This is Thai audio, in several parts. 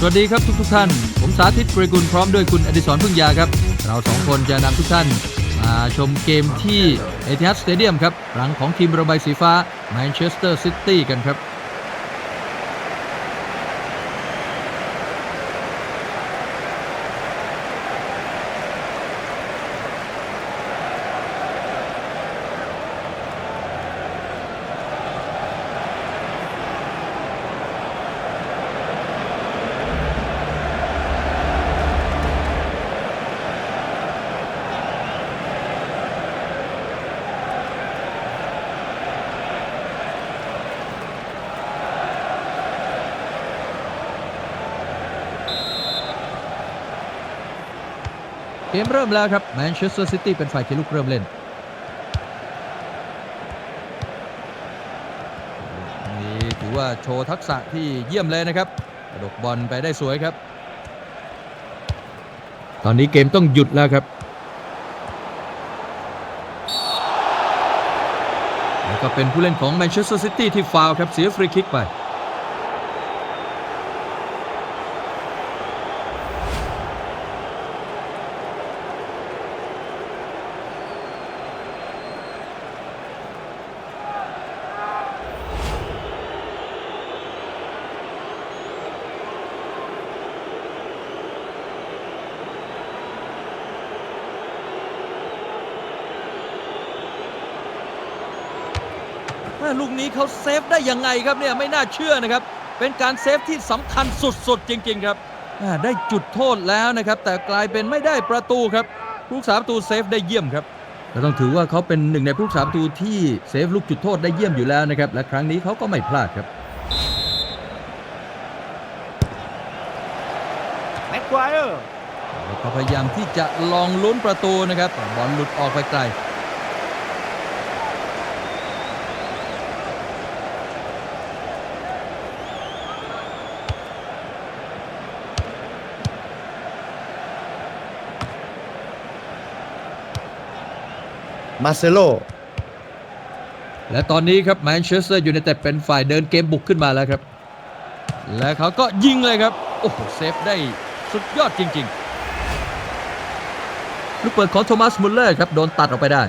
สวัสดีครับทุกทท่าน ผมสาธิตปริกุลพร้อมด้วยคุณอดิศรพึ่งยาครับ เราสองคนจะนำทุกท่านมาชมเกมที่เอทิฮัสสเตเดียมครับ หลังของทีมระบายสีฟ้าแมนเชสเตอร์ซิตี้กันครับ เกมเริ่มแล้วครับแมนเชสเตอร์ซิตี้เป็นฝ่ายที่ลุกเริ่มเล่นนี่ถือว่าโชว์ทักษะที่เยี่ยมเลยนะครับกระดกบอลไปได้สวยครับ ตอนนี้เกมต้องหยุดแล้วครับแล้วก็เป็นผู้เล่นของแมนเชสเตอร์ซิตี้ที่ฟาวครับเสียฟรีคิกไป ลูกนี้เขาเซฟได้ยังไงครับเนี่ยไม่น่าเชื่อนะครับ เป็นการเซฟที่สำคัญสุดๆ จริง ๆ ครับแม่ได้จุดโทษแล้วนะครับ แต่กลายเป็นไม่ได้ประตูครับผู้รักษาประตูเซฟได้เยี่ยมครับก็ต้องถือว่าเขาเป็นหนึ่งในผู้รักษาประตูที่เซฟลูกจุดโทษได้เยี่ยมอยู่แล้วนะครับ และครั้งนี้เขาก็ไม่พลาดครับแม็กควายเออร์แล้วก็พยายามที่จะลองลุ้นประตูนะครับแต่บอลหลุดออกไปไกล มาเซโลและตอนนี้ครับแมนเชสเตอร์ยูไนเต็ดเป็นฝ่ายเดินเกมบุกขึ้นมาแล้วครับ และเขาก็ยิงเลยครับ โอ้โหเซฟได้สุดยอดจริง ๆ ลูกเปิดของโทมัสมุลเลอร์ครับ โดนตัดออกไปได้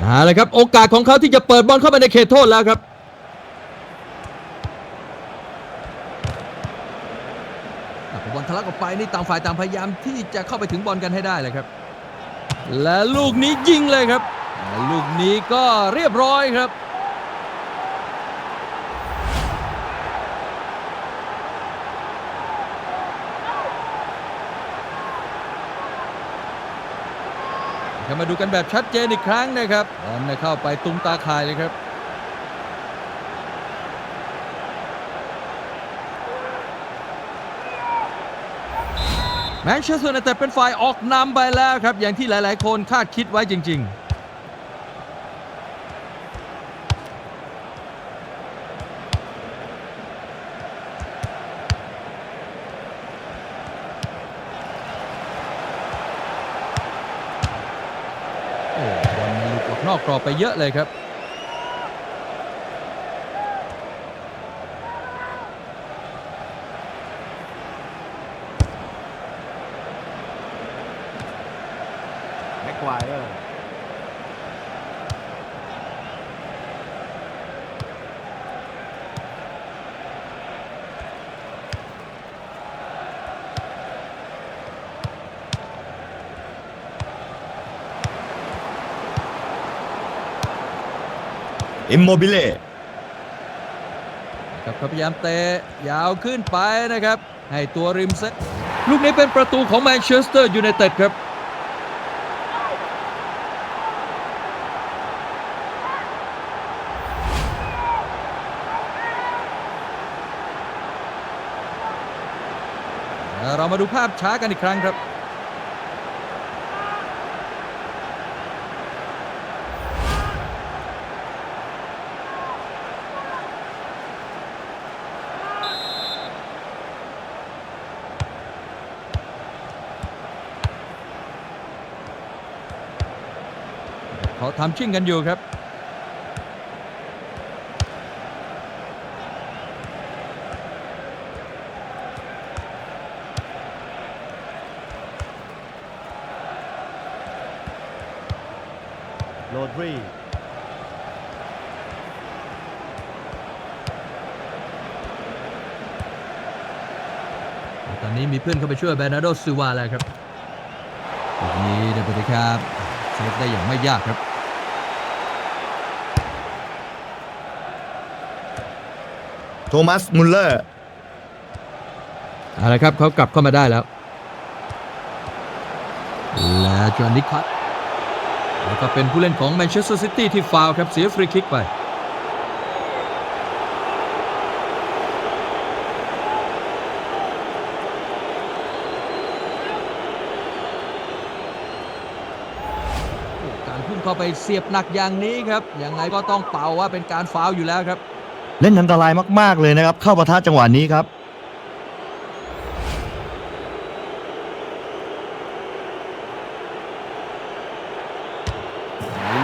เอาละครับ โอกาสของเขาที่จะเปิดบอลเข้าไปในเขตโทษแล้วครับอะพอบอลทะลักออกไปนี่ต่างฝ่ายต่างพยายามที่จะเข้าไปถึงบอลกันให้ได้เลยครับ และลูกนี้ยิงเลยครับและลูกนี้ก็เรียบร้อยครับ ก็มาดูกันแบบชัดเจนอีกครั้งนะครับบอลเนี่ยเข้าไปตุ้มตาข่ายเลยครับแมนเชสเตอร์ยูไนเต็ดเป็นฝ่ายออกนำไปแล้วครับ อย่างที่หลาย ๆ คนคาดคิดไว้จริง ๆ นอกกรอบไปเยอะเลยครับ แม็กควายเออ อิมโมบิเล่ครับพยายามเตะยาวขึ้นไปนะครับ ให้ตัวริมเซตลูกนี้เป็นประตูของแมนเชสเตอร์ยูไนเต็ดครับเรามาดูภาพช้ากันอีกครั้งครับ เขาทำชิ่งกันอยู่ครับ โรดรีตอนนี้มีเพื่อนเข้าไปช่วยแบรนาโดซิวาแล้วครับลูกนี้ได้ไปเลยครับเซฟได้อย่างไม่ยากครับ โทมัสมุลเลอร์เอาละครับเขากลับเข้ามาได้แล้ว และจอห์นนิคัตแล้วก็เป็นผู้เล่นของแมนเชสเตอร์ซิตี้ที่ฟาวครับเสียฟรีคิกไปการพุ่งเข้าไปเสียบหนักอย่างนี้ครับยังไงก็ต้องเป่าว่าเป็นการฟาวอยู่แล้วครับ เล่นอันตรายมาก ๆ เลยนะครับ เข้าประทะจังหวะนี้ครับ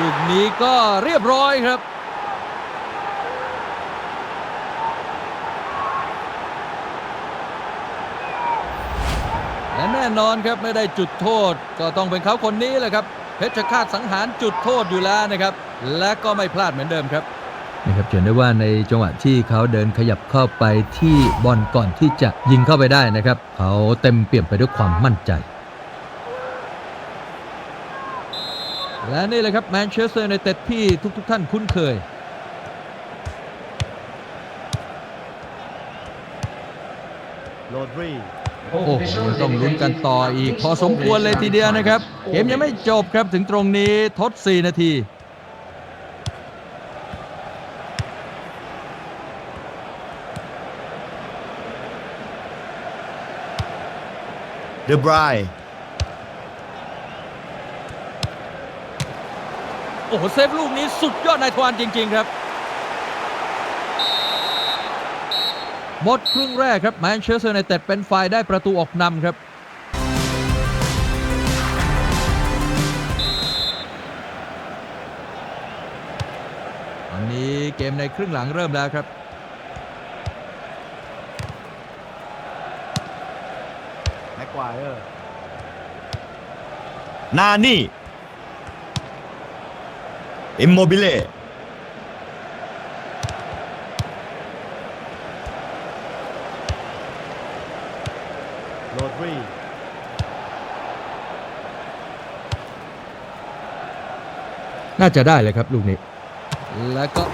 ลูกนี้ก็เรียบร้อยครับ และแน่นอนครับไม่ได้จุดโทษ ก็ต้องเป็นเขาคนนี้แหละครับ เพชรฆาตสังหารจุดโทษอยู่แล้วนะครับ และก็ไม่พลาดเหมือนเดิมครับ นะครับเห็นได้ว่าในจังหวะที่เขาเดินขยับเข้าไปที่บอลก่อนที่จะยิงเข้าไปได้นะครับ เขาเต็มเปี่ยมไปด้วยความมั่นใจ และนี่แหละครับแมนเชสเตอร์ยูไนเต็ดที่ทุกๆทท่านคุ้นเคย โรดรีโอ้โหยังต้องลุ้นกันต่ออีกพอสมควรเลยทีเดียวนะครับ เกมยังไม่จบครับถึงตรงนี้ทด 4 นาที เดบรายโอ้โหเซฟลูกนี้สุดยอดนายทวารจริง ๆ ครับ หมดครึ่งแรกครับแมนเชสเตอร์ยูไนเต็ดเป็นฝ่ายได้ประตูออกนำครับตอนนี้เกมในครึ่งหลังเริ่มแล้วครับ แม็ กควายเออร์นานี่อิมโมบิเล่โรดรีน่าจะได้เลยครับลูกนี้ แล้วก็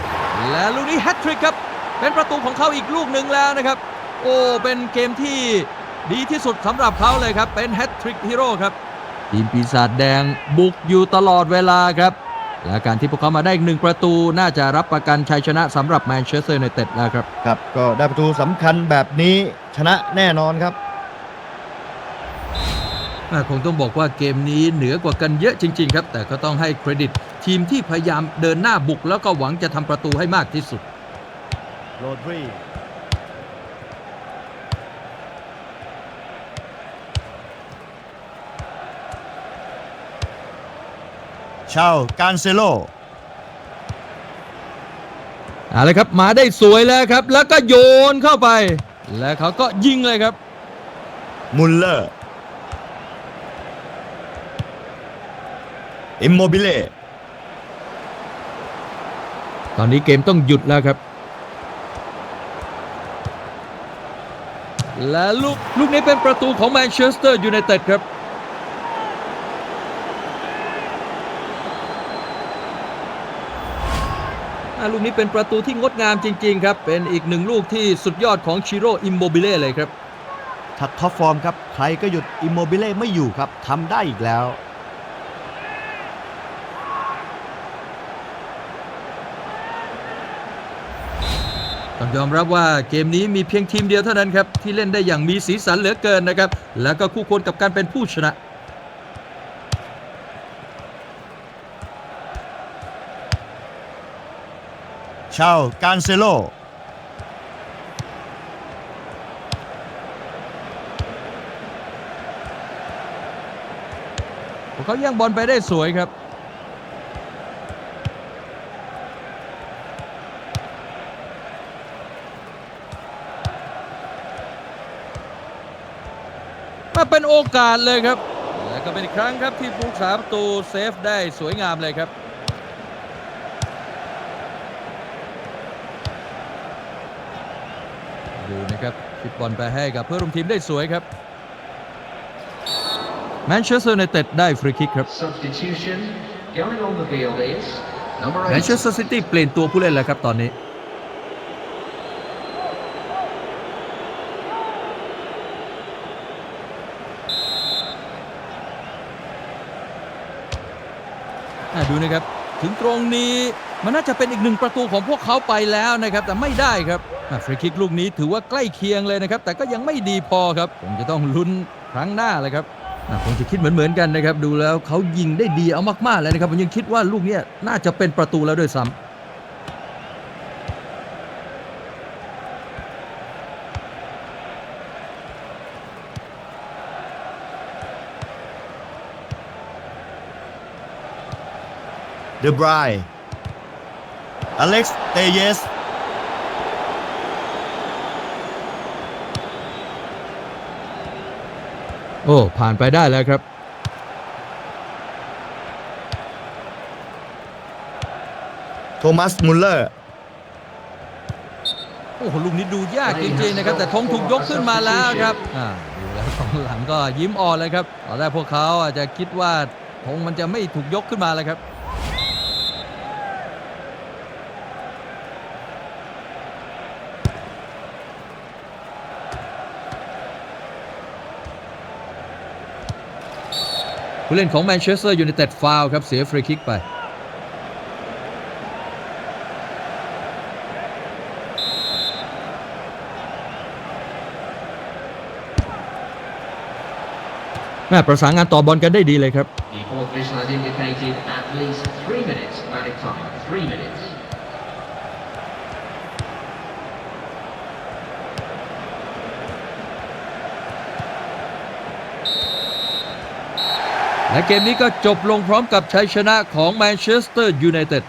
และลูกนี้แฮตทริกครับ เป็นประตูของเขาอีกลูกหนึ่งแล้วนะครับ โอ้ เป็นเกมที่ ดีที่สุดสำหรับเขาเลยครับ เป็นแฮตทริกฮีโร่ครับ ทีมปีศาจแดงบุกอยู่ตลอดเวลาครับ และการที่พวกเขามาได้อีกหนึ่งประตูน่าจะรับประกันชัยชนะสำหรับแมนเชสเตอร์ยูไนเต็ดแล้วครับ ครับ ก็ได้ประตูสำคัญแบบนี้ชนะแน่นอนครับ อ่าคงต้องบอกว่าเกมนี้เหนือกว่ากันเยอะจริง ๆ ครับ แต่ก็ต้องให้เครดิต ทีมที่พยายามเดินหน้าบุกแล้วก็หวังจะทำประตูให้มากที่สุด โรดรี ชาวการเซโลเอาละครับมาได้สวยแล้วครับ แล้วก็โยนเข้าไป แล้วเขาก็ยิงเลยครับ มุลเลอร์อิมโมบิเล่ตอนนี้เกมต้องหยุดแล้วครับ และลูกลูกนี้เป็นประตูของแมนเชสเตอร์ยูไนเต็ดครับ อ่า ลูกนี้เป็นประตูที่งดงามจริง ๆ ครับ เป็นอีกหนึ่งลูกที่สุดยอดของชิโร่อิมโมบิเล่เลยครับถัดท็อปฟอร์มครับ ใครก็หยุดอิมโมบิเล่ไม่อยู่ครับทำได้อีกแล้วต้องยอมรับว่าเกมนี้มีเพียงทีมเดียวเท่านั้นครับ ที่เล่นได้อย่างมีสีสันเหลือเกินนะครับ แล้วก็คู่ควรกับการเป็นผู้ชนะ เช่าการเซโล เขายังบอลไปได้สวยครับ มาเป็นโอกาสเลยครับ และก็เป็นอีกครั้งครับที่ผู้สาประตูเซฟได้สวยงามเลยครับ ครับคิดบอลไปให้กับเพื่อนร่วมทีมได้สวยครับแมนเชสเตอร์ n นเต็ดได้ฟรีคิกครับ Substitution going on the field is number แมน eight. เชสเตอร์ซิตี้เปลี่ยนตัวผู้เล่นแล้วครับตอนนี้อะดูนะครับ ถึงตรงนี้ มันน่าจะเป็นอีกหนึ่งประตูของพวกเขาไปแล้วนะครับ แต่ไม่ได้ครับฟรีคิกลูกนี้ถือว่าใกล้เคียงเลยนะครับ แต่ก็ยังไม่ดีพอครับคงจะต้องลุ้นครั้งหน้าเลยครับอะคงจะคิดเหมือนๆกันนะครับ ดูแล้วเขายิงได้ดีเอามากๆเลยนะครับผมยังคิดว่าลูกนี้น่าจะเป็นประตูแล้วด้วยซ้ำเดบราย อเล็กซ์เตเยส โอ้ ผ่านไปได้แล้วครับ โทมัส มุลเลอร์ โอ้โหลูกนี้ดูยากจริงๆนะครับ แต่ธงถูกยกขึ้นมาแล้วครับอ่าดูแล้วของหลังก็ยิ้มอ่อนเลยครับตอนแรกพวกเขาอาจจะคิดว่าธงมันจะไม่ถูกยกขึ้นมาเลยครับ ผู้เล่นของแมนเชสเตอร์ยูไนเต็ดฟาวครับเสียฟรีคิกไป แม่ประสานงานต่อบอลกันได้ดีเลยครับ และเกมนี้ก็จบลงพร้อมกับชัยชนะของแมนเชสเตอร์ยูไนเต็ด